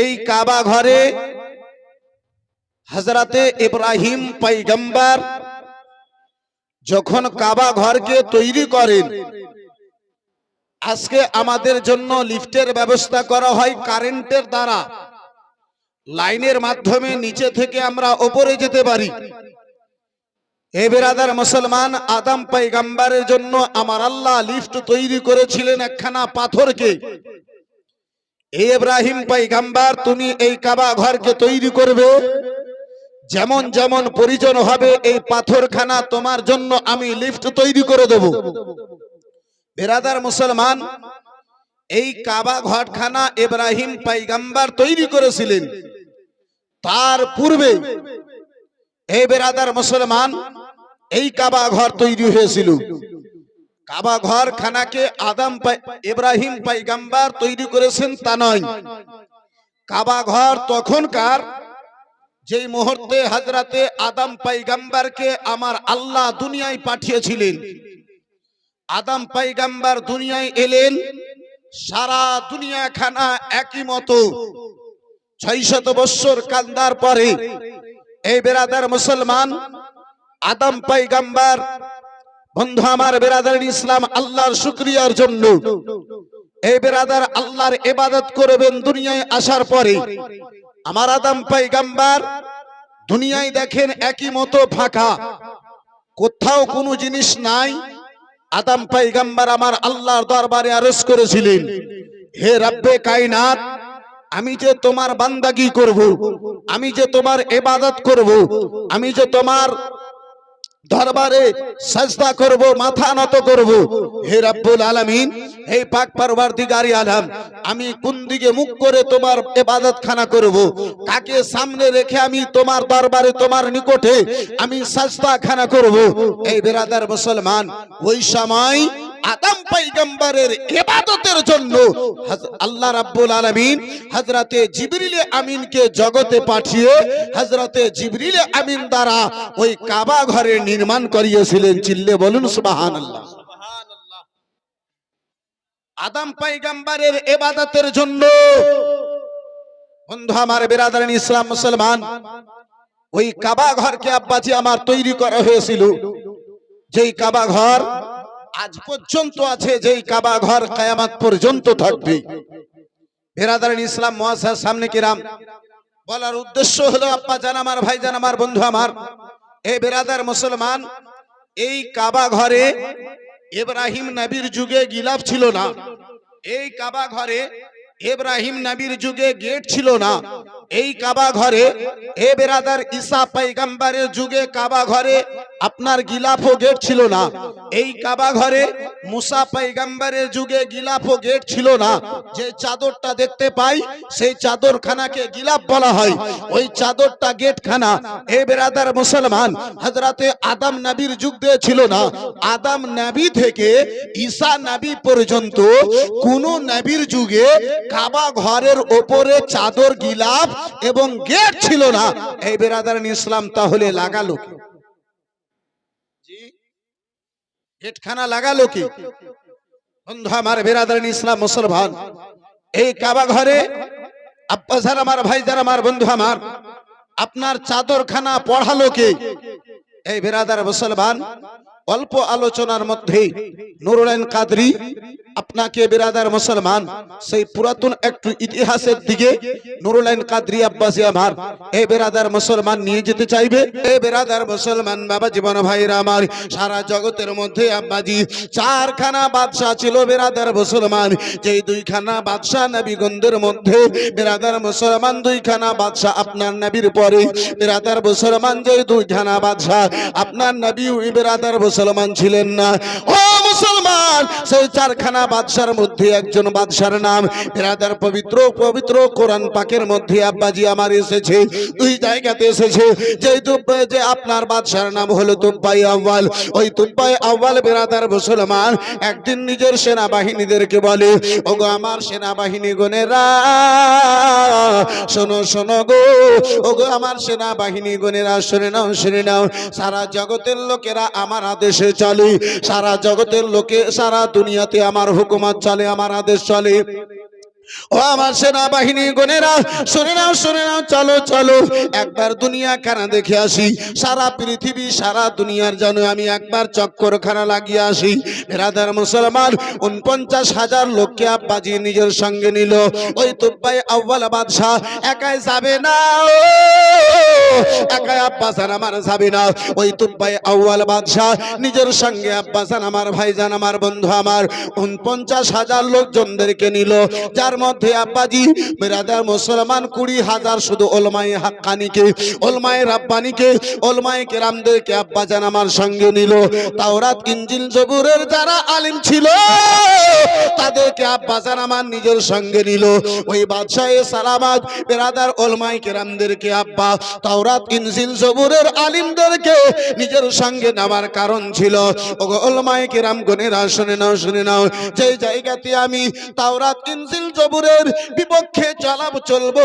এই কাবা ঘরে হজরতে ইব্রাহিম পৈগম্বর যখন কাবা ঘরকে তৈরি করেন, আজকে আমাদের জন্য লিফটের ব্যবস্থা করা হয় কারেন্টের দ্বারা। লাইনের মাধ্যমে নিচে থেকে আমরা ওপরে যেতে পারি। এ বেরাদার মুসলমান, আদম পাইগাম্বারের জন্য আমার আল্লাহ লিফট তৈরি করেছিলেন একখানা পাথরকে। এ ইব্রাহিম পাইগাম্বার তুমি এই কাবা ঘরকে তৈরি করবে। যেমন যেমন পরিজন হবে, এই পাথরখানা তোমার জন্য আমি লিফট তৈরি করে দেব। বেরাদার মুসলমান, এই কাবা ঘরখানা ইব্রাহিম পাইগাম্বার তৈরি করেছিলেন। তার পূর্বে এই বেরাদার মুসলমান, এই কাবা ঘর তৈরি হয়েছিল। কাবা ঘর খানাকে আদম ইব্রাহিম পাইগাম্বার তৈরি করেছেন তা নয়। কাবা ঘর তখনকার যেই মুহূর্তে হাজরাতে আদম পাইগাম্বারকে আমার আল্লাহ দুনিয়ায় পাঠিয়েছিলেন। আদম পাইগাম্বার দুনিয়ায় এলেন, সারা দুনিয়া খানা একই মতো। ছয় শত বৎসর কান্দার পরে এই বেরাদার মুসলমান আদম পাইগাম্বার বন্ধু, আমার বেরাদার ইসলাম আল্লাহর শুক্রিয়ার জন্য। এই বেরাদার আল্লাহর এবাদত করবেন দুনিয়ায় আসার পরে। আমার আদম পাইগাম্বার দুনিয়ায় দেখেন একই মতো ফাঁকা। কোথাও কোনো জিনিস নাই। আদম পাইগাম্বার আমার আল্লাহর দরবারে আরজ করেছিলেন, হে রাব্বে কায়নাত, আমি যে তোমার বান্দাগি করব, আমি যে তোমার এবাদত করব, আমি যে তোমার দরবারে সাজদা করব, মাথা নত করব। হে রাব্বুল আলামিন, হে পাক পরওয়ারদিগারি আলম, আমি কোন দিকে মুখ করে তোমার ইবাদতখানা করব? কাকে সামনে রেখে আমি তোমার দরবারে, তোমার নিকটে আমি সাজদাখানা করব? এই বেরাদার মুসলমান, ওই সময় আদম পয়গম্বরের ইবাদতের জন্য আল্লাহ রাব্বুল আলামিন হযরতে জিবরিল আমিনকে জগতে পাঠিয়ে হযরতে জিবরিল আমিন দ্বারা ওই কাবা ঘরের নির্মাণ করিয়েছিলেন। চিল্লে বলুন, সুবহানাল্লাহ। আদম পয়গম্বরের ইবাদতের জন্য বন্ধু আমার বেরাদারান ইসলাম মুসলমান, ওই কাবা ঘরকে আব্বাজি আমার তৈরি করা হয়েছিল। যেই কাবা ঘর আজ পর্যন্ত আছে যেই কাবা ঘর কায়ামাত পর্যন্ত থাকবে। বেরাদারান ইসলাম মহাশয়ের সামনে কিরাম। বলার উদ্দেশ্য হলো আপা জান আমার, ভাই জান আমার, বন্ধু আমার এই বেরাদার মুসলমান, এই কাবা ঘরে ইব্রাহিম নবীর যুগে গিলাফ ছিল না। এই কাবা ঘরে ইব্রাহিম নবীর যুগে গেট ছিল না। এই কাবা ঘরে, এ বেরাদার ঈসা পাইগাম্বারের যুগে কাবা ঘরে আপনার গিলাফ গেট ছিল না। এই কাবা ঘরে মুসা পাইগাম্বারের যুগে গিলাফ গেট ছিল না। যে চাদরটা দেখতে পাই, সেই চাদরখানাকে গিলাফ বলা হয়। ওই চাদরটা গেটখানা। এ বেরাদার মুসলমান হজরতে আদম নবীর যুগ দিয়ে ছিল না। আদম নবী থেকে ঈসা নবী পর্যন্ত কোন নবীর যুগে কাবা ঘরের ওপরে চাদর গিলাফ এবং গেট ছিল না। এই বেরাদার ইসলাম তাহলে লাগালো কি? গেটখানা লাগালো কি? বন্ধু আমার বেরাদার ইসলাম মুসলমান, এই কাবা ঘরে আব্বাসার আমার ভাইজান আমার বন্ধু আমার, আপনার চাদরখানা পড়ালো কে? এই বেরাদার মুসলমান অল্প আলোচনার মধ্যে নুরুলাইন কাদরি, আপনাকে বেরাদার মুসলমান, সেই পুরাতন একটু ইতিহাসের দিকে নুরুলাইন কাদরি আব্বাসী আমার এই বেরাদার মুসলমান নিয়ে যেতে চাইবে? এই বেরাদার মুসলমান বাবা জীবন ভাইরা আমার, সারা জগতের মধ্যে আব্বাজি, চারখানা বাদশাহ ছিল বেরাদার মুসলমান। যেই দুইখানা বাদশাহ নবীগণদের মধ্যে, বেরাদার মুসলমান দুইখানা বাদশাহ আপনার নবীর পরে, বেরাদার মুসলমান যে দুইখানা বাদশাহ আপনার নবী ওই বেরাদার মুসলমান ছিলেন না। ও মুসলমান, সেই চারখানা বাদশার মধ্যে একজন বাদশার নাম। বেরাদার পবিত্র পবিত্র কোরআন পাকের মধ্যে আব্বাজি আমার এসেছে, দুই জায়গাতে এসেছে। যে তুব্বাই যে আপনার বাদশার নাম হলো তুব্বাই আউয়াল। ওই তুব্বাই আউয়াল বেরাদার মুসলমান একদিন নিজের সেনাবাহিনীদেরকে বলে, ওগো আমার সেনাবাহিনী গনেরা, শোনো শোনো গো, ওগো আমার সেনাবাহিনী গনেরা, শুনে নাও শুনে নাও। সারা জগতের লোকেরা আমার আদেশে চলে সারা জগতের লোকে সারা দুনিয়াতে আমার হুকুমত চলে আমার আদেশ চলে। ও আমার সেনাবাহিনী গনেরা, শুনে নাও শুনে নাও, চলো চলো। একবার দুনিয়া খানা দেখে আসি। সারা পৃথিবী, সারা দুনিয়ার জন্য আমি একবার চক্কর খানা লাগিয়ে আসি। বেরাদার মুসলমান, উনপঞ্চাশ হাজার লোককে আব্বাজি নিজের সঙ্গে নিল। ওই তুব্বাই আউ্বাল বাদশাহ, একাই যাবে না একাই আব্বাসান আমার যাবে না। ওই তুব্বাই আউ্বাল বাদশাহ, নিজের সঙ্গে আব্বাসান আমার ভাইজান, আমার বন্ধু আমার উনপঞ্চাশ হাজার লোকজনদেরকে নিল। যার মধ্যে আব্বাজি, বেরাদার মুসলমান কুড়ি হাজার শুধু ওলমাই হাক্কানিকে, ওলমাই রাব্বানিকে, ওলমাই কেরামদেরকে আব্বাজান আমার সঙ্গে নিল। তাওরাত ইঞ্জিল জবুরের যারা আলিম ছিল, তাদেরকে আব্বাজান আমার নিজের সঙ্গে নিল। ওই বাদশাহে সালামাত, বেরাদার ওলমাই কেরামদেরকে আব্বা, তাওরাত, ইনজিল জবুরের আলিমদেরকে নিজের সঙ্গে নেওয়ার কারণ ছিল। ওগো ওলমাই কেরাম গনেরা, শুনে নাও শুনে নাও, যে জায়গাতে আমি তাওরাত, ইনজিল জবুরের বিপক্ষে চলাব, চলবো।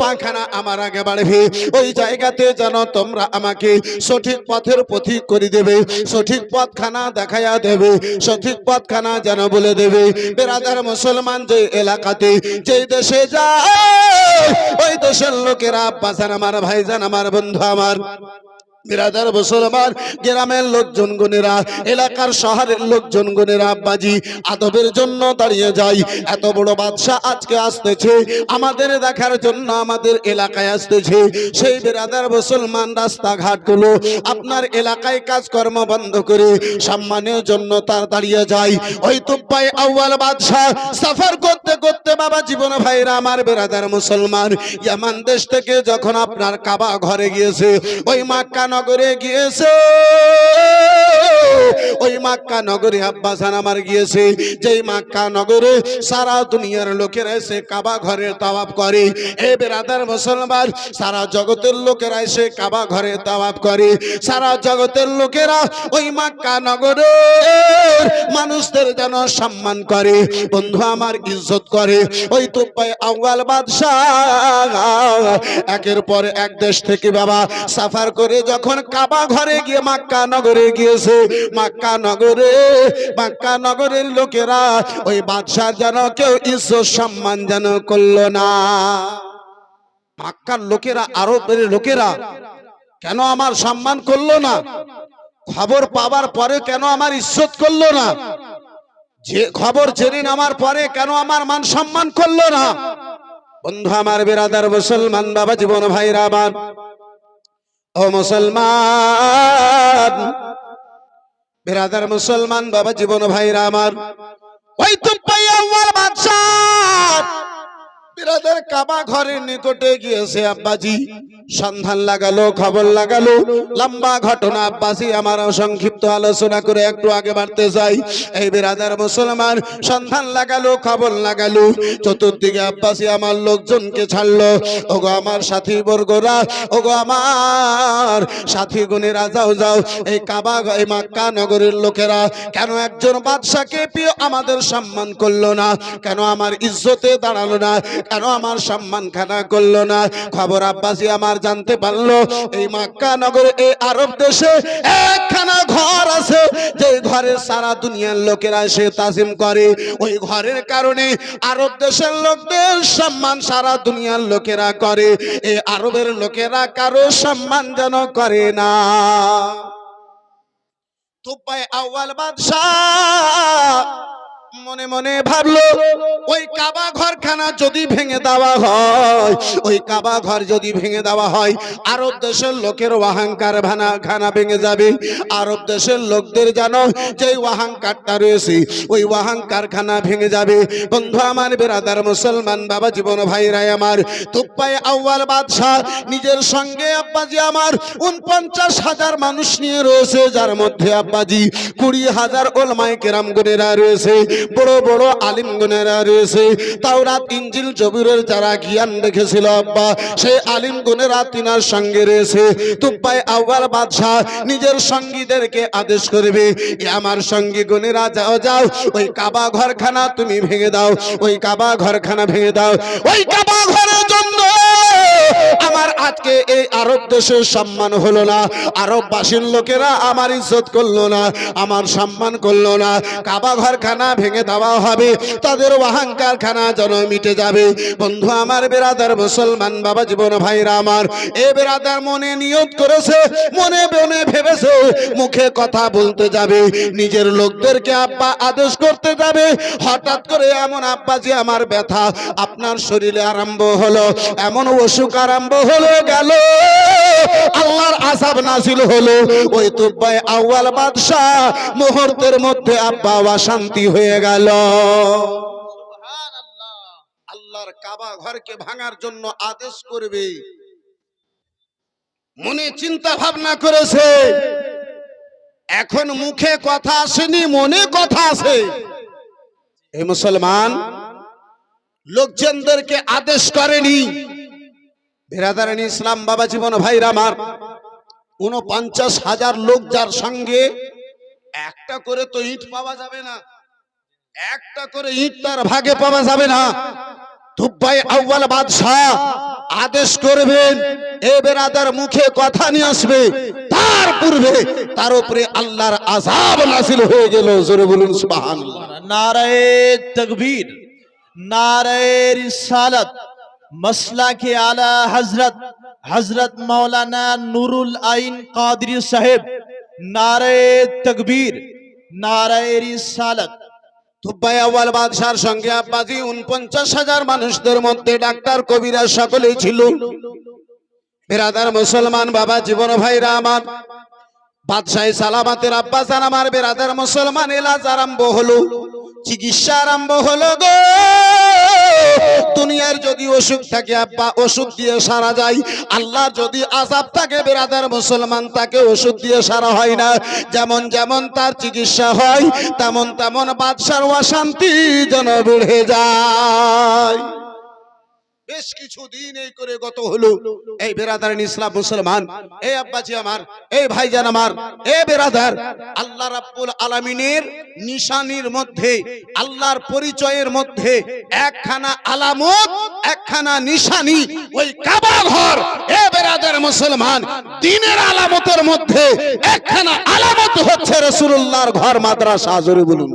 পাখানা আমার আগে বাড়বে। ওই জায়গাতে যেন তোমরা আমাকে সঠিক পথের পথিক করে দেবে, সঠিক পথখানা দেখাইয়া দেবে, সঠিক পথখানা যেন বলে দেবে। বেরাদার মুসলমান যে এলাকাতে যে দেশে যায়, ওই দেশের লোকেরা পাশান আমার, ভাইজান আমার, বন্ধু আমার। বিরাদার মুসলমান, গ্রামের লোকজন গুনেরা এলাকার শহরের লোকজন গুনেরা আব্বাজি, আদবের জন্য দাঁড়িয়ে যাই এত বড় বাদশাহ আজকে আসতেছে, আমাদের দেখার জন্য আমাদের এলাকায় আসতেছে। সেই বিরাদার মুসলমান রাস্তাঘাটগুলো আপনার এলাকায় কাজকর্ম বন্ধ করে সম্মানের জন্য তার দাঁড়িয়ে যায়। ওই তুপ্পাই আউয়াল বাদশাহ সফর করতে করতে বাবা জীবন ভাইরা আমার বেরাদার মুসলমান, ইয়ামান দেশ থেকে যখন আপনার কাবা ঘরে গিয়েছে, ওই মাক্কা নগরে গিয়েছে। ওই মাক্কা নগরে আব্বাসান আমার গিয়েছে। যেই মাক্কা নগরে সারা দুনিয়ার লোকেরা এসে কাবা ঘরে তাওয়াব করে। এ বেরাদার মুসলমান, সারা জগতের লোকেরা এসে কাবা ঘরে তাওয়াব করে। সারা জগতের লোকেরা ওই মাক্কা নগরে মানুষদের যেন সম্মান করে। বন্ধু, আমার ইজ্জত করে। ওই তুপ্পাই আউয়াল বাদশাহ। একের পর এক দেশ থেকে বাবা সাফার করে যখন কাবা ঘরে গিয়ে মাক্কা নগরে গিয়েছে, মাক্কা নগরে, মাক্কা নগরের লোকেরা ওই বাদশাহ যেন কেউ ঈশ্বর সম্মান যেন করল না। মাক্কার লোকেরা, আরবের লোকেরা কেন আমার সম্মান করল না? খবর পাবার পরে কেন আমার ইজ্জত করল না? যে খবর জেনে নেওয়ার পরে কেন আমার মান সম্মান করল না? বন্ধু আমার বেরাদার মুসলমান, বাবা জীবন ভাইরা আমার ও মুসলমান বিরাদার মুসলমান বাবা জীবন ভাইরা আমার। ওই তো আমার বাদশাহ। বিরাদের কাবা ঘরের নিকটে গিয়েছে আব্বাজি। সন্ধান লাগালো, খবর লাগালো। লম্বা ঘটনা আব্বাসি আমার সংক্ষিপ্ত আলোচনা করে একটু আগে বাড়তে যাই। এই বিরাদার মুসলমান, সন্ধান লাগালো, খবর লাগালো। চতুর্দিকে আব্বাসি আমার লোকজনকে ছাড়লো। ওগো আমার সাথী বর্গরা, ওগো আমার সাথী গুণেরা, যাও যাও। এই কাবা এই মাক্কা নগরের লোকেরা, কেন একজন বাদশাকে প্রিয় আমাদের সম্মান করল না? কেন আমার ইজ্জতে দাঁড়াল না? কেন আমার সম্মান খানা করল না? খবর আব্বাসী আমার জানতে পারল, এই মাক্কা নগরে, এই আরব দেশে একখানা ঘর আছে, যে ঘরে সারা দুনিয়ার লোকেরা এসে তাজিম করে। ওই ঘরের কারণে আরব দেশের লোকদের সম্মান সারা দুনিয়ার লোকেরা করে। এই আরবের লোকেরা কারও সম্মান যেন করে না। তুব্বাই আউয়াল বাদশাহ মনে মনে ভাবলো, ওই কাবা ঘরখানা যদি ভেঙে দেওয়া হয়, ওই কাবা ঘর যদি ভেঙে দেওয়া হয়, আরব দেশের লোকের অহংকার ভানা খানা ভেঙে যাবে। আরব দেশের লোকদের জানো, যে অহংকারটা রয়েছে, ওই অহংকার খানা ভেঙে যাবে। বন্ধু আমার, বেরাদার মুসলমান, বাবা জীবন ভাইরাই আমার, তুপ্পায় আউয়াল বাদশাহ, নিজের সঙ্গে আব্বাজি আমার, উনপঞ্চাশ হাজার মানুষ নিয়ে রয়েছে, যার মধ্যে আব্বাজি কুড়ি হাজার ওলমায় কেরাম গুনেরা রয়েছে। বড় বড় আলিম গুনেরা রয়েছে। তাওরাত ইঞ্জিল জবিরের যারা জ্ঞান রেখেছিল আব্বা, সেই আলিম গুনেরা তিনার সঙ্গে রয়েছে। তুপ্পাই আউয়াল বাদশাহ নিজের সঙ্গীদেরকে আদেশ করবে আমার সঙ্গী গুনেরা যাও যাও, ওই কাবা ঘরখানা তুমি ভেঙে দাও, ওই কাবা ঘরখানা ভেঙে দাও। ওই কাবা ঘরের জন্য আমার আজকে এই আরব দেশের সম্মান হলো না। আরববাসীর লোকেরা আমার ইজ্জত করল না, আমার সম্মান করল না। কাবা ঘর খানা ভেঙে দেওয়া হবে, তাদের অহংকার খানা যেন মিটে যাবে। বন্ধু, আমার বেরাদার মুসলমান বাবা জীবন ভাইরা আমার, এ বেরাদার মনে নিয়ত করেছে, মনে মনে ভেবেছে, মুখে কথা বলতে যাবে। নিজের লোকদেরকে আব্বা আদেশ করতে যাবে। হঠাৎ করে এমন আব্বা যে আমার ব্যথা, আপনার শরীরে আরম্ভ হলো। এমন অসুখ আরম্ভ হলো গেল। আল্লাহর আসাব নাসিল হলো। ওই তুব্বাই আউয়াল বাদশাহ মুহূর্তের মধ্যে আব্বা অশান্তি হয়ে গেল। আল্লাহর কাবা ঘরকে ভাঙার জন্য আদেশ করবে। মনে চিন্তা ভাবনা করেছে, এখন মুখে কথা আসেনি, মনে কথা আছে। এই মুসলমান, লোকজনদেরকে আদেশ করেনি। ভেরাদারানি ইসলাম বাবা জীবন ভাই আমার। উনপঞ্চাশ হাজার লোক যার সঙ্গে একটা করে তো ইট পাওয়া যাবে না, একটা করে ইট তার ভাগে পাওয়া যাবে না। দুব্বাই আউ্বাল বাদশাহ আদেশ করবেন, এ বেরাদার মুখে কথা নিয়ে আসবে, তার পূর্বে তার উপরে আল্লাহর আজাব নাসিল হয়ে গেল। জোরে বলুন, সুবহানাল্লাহ। নারায়ে তাকবীর, নারায়ে মসলা কে আলা হজরত হজরত মৌলানা নুরুল আইন কাদরি সাহেব নারে তকবীর, নারায় সালত আওয়াল উনপঞ্চাশ হাজার মানুষদের মধ্যে ডাক্তার কবিরা সকলেই ছিল। বেরাদার মুসলমান বাবা বাদশাহী সালামাতের আব্বাস আর আমার বেরাদার মুসলমান এলাজ আরম্ভ হলো। চিকিৎসা আরম্ভ হলো গো। দুনিয়ার যদি অসুখ থাকে, আব্বা ওষুধ দিয়ে সারা যায়। আল্লাহ যদি আজাব থাকে, বেরাদার মুসলমান তাকে ওষুধ দিয়ে সারা হয় না। যেমন যেমন তার চিকিৎসা হয়, তেমন তেমন বাদশার অশান্তি যেন বেড়ে যায়। বেশ কিছু দিন এই করে গত হলো। এই বেরাদার ইসলাম মুসলমান, এই আব্বাজি আমার, এই ভাইজান আমার এই বেরাদার, আল্লাহ রাব্বুল আলামিনের নিশানির মধ্যে, আল্লাহর পরিচয়ের মধ্যে একখানা আলামত, একখানা নিশানি ওই কাবা ঘর। এ বেরাদার মুসলমান, দিনের আলামতের মধ্যে একখানা আলামত হচ্ছে রাসূলুল্লাহর ঘর মাদ্রাসা, জোরে বলুন।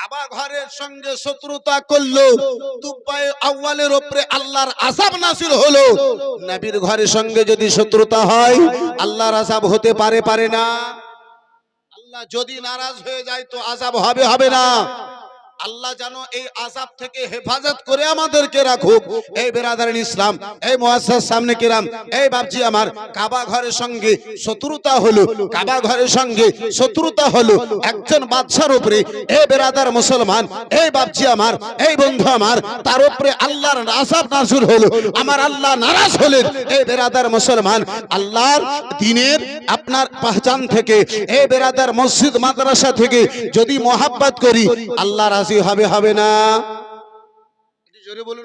কাবা ঘরের সঙ্গে শত্রুতা করল। দুব্বাই আউয়ালের উপরে আল্লাহর আসাব নাসিল হলো। নবীর ঘরের সঙ্গে যদি শত্রুতা হয়, আল্লাহর আসাব হতে পারে পারে না? আল্লাহ যদি নারাজ হয়ে যায় তো আযাব হবে হবে না। আল্লাহ যেন এই আযাব থেকে হেফাজত করে আমাদেরকে রাখুক। এই বেরাদারিন ইসলাম, এই মুআসসাস সামনে কিরাম, এই বাপজি আমার, কাবা ঘরের সঙ্গে শত্রুতা হলো, কাবা ঘরের সঙ্গে শত্রুতা হলো, একজন বাদশার উপরে এই বেরাদার মুসলমান, এই বাপজি আমার, এই বন্ধু আমার, তার উপরে আল্লাহর আযাব নাযিল হলো, আমার আল্লাহ নারাজ হলেন এই বেরাদার মুসলমান, আল্লাহর দিনের আপনার পাহচান থেকে এই বেরাদার মসজিদ মাদ্রাসা থেকে যদি মোহাব্বত করি আল্লাহ রাজি হবে হবে না। জোরে বলুন।